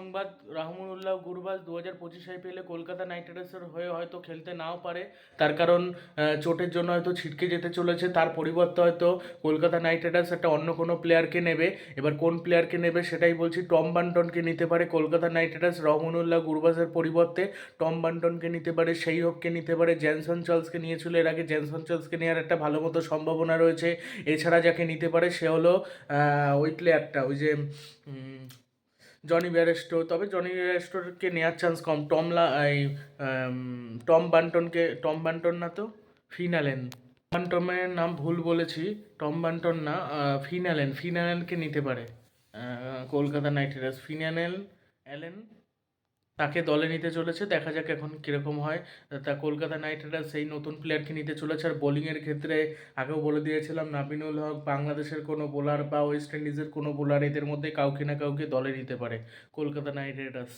সংবাদ রাহমুল্লাহ গুরবাজ দু হাজার পঁচিশ আইপিএলে কলকাতা নাইট রাইডার্সের হয়ে হয়তো খেলতে নাও পারে। তার কারণ চোটের জন্য হয়তো ছিটকে যেতে চলেছে। তার পরিবর্তে হয়তো কলকাতা নাইট রাইডার্স একটা অন্য কোনো প্লেয়ারকে নেবে। এবার কোন প্লেয়ারকে নেবে সেটাই বলছি, টম বান্টনকে নিতে পারে কলকাতা নাইট রাইডার্স। রহমানুল্লাহ গুরবাজের পরিবর্তে টম বান্টনকে নিতে পারে, সেই হোককে নিতে পারে। জ্যানসন চার্লসকে নিয়েছিল এর আগে। জ্যানসন চার্লসকে নেওয়ার একটা ভালো মতো সম্ভাবনা রয়েছে। এছাড়া যাকে নিতে পারে সে হলো ওই প্লেয়ারটা ওই যে জনি ব্যারেস্টো তবে জনি ব্যারেস্টোকে নেওয়ার চান্স কম। টমলা এই টম বান্টনকে টম বান্টন না তো? ফিনালেন বান্টমের নাম ভুল বলেছি। টম বান্টন না ফিনালেন ফিনালেনকে নিতে পারে। Kolkata knight riders. ফিনালেন অ্যালেন তাকে দলে নিতে চলেছে। দেখা যাক এখন কীরকম হয়। তা কলকাতা নাইট রাইডার্স সেই নতুন প্লেয়ারকে নিতে চলেছে। আর বোলিংয়ের ক্ষেত্রে আগেও বলে দিয়েছিলাম, নাবিনুল হক বাংলাদেশের কোনো বোলার বা ওয়েস্ট ইন্ডিজের কোনো বোলার এদের মধ্যে কাউকে না কাউকে দলে নিতে পারে কলকাতা নাইট রাইডার্স।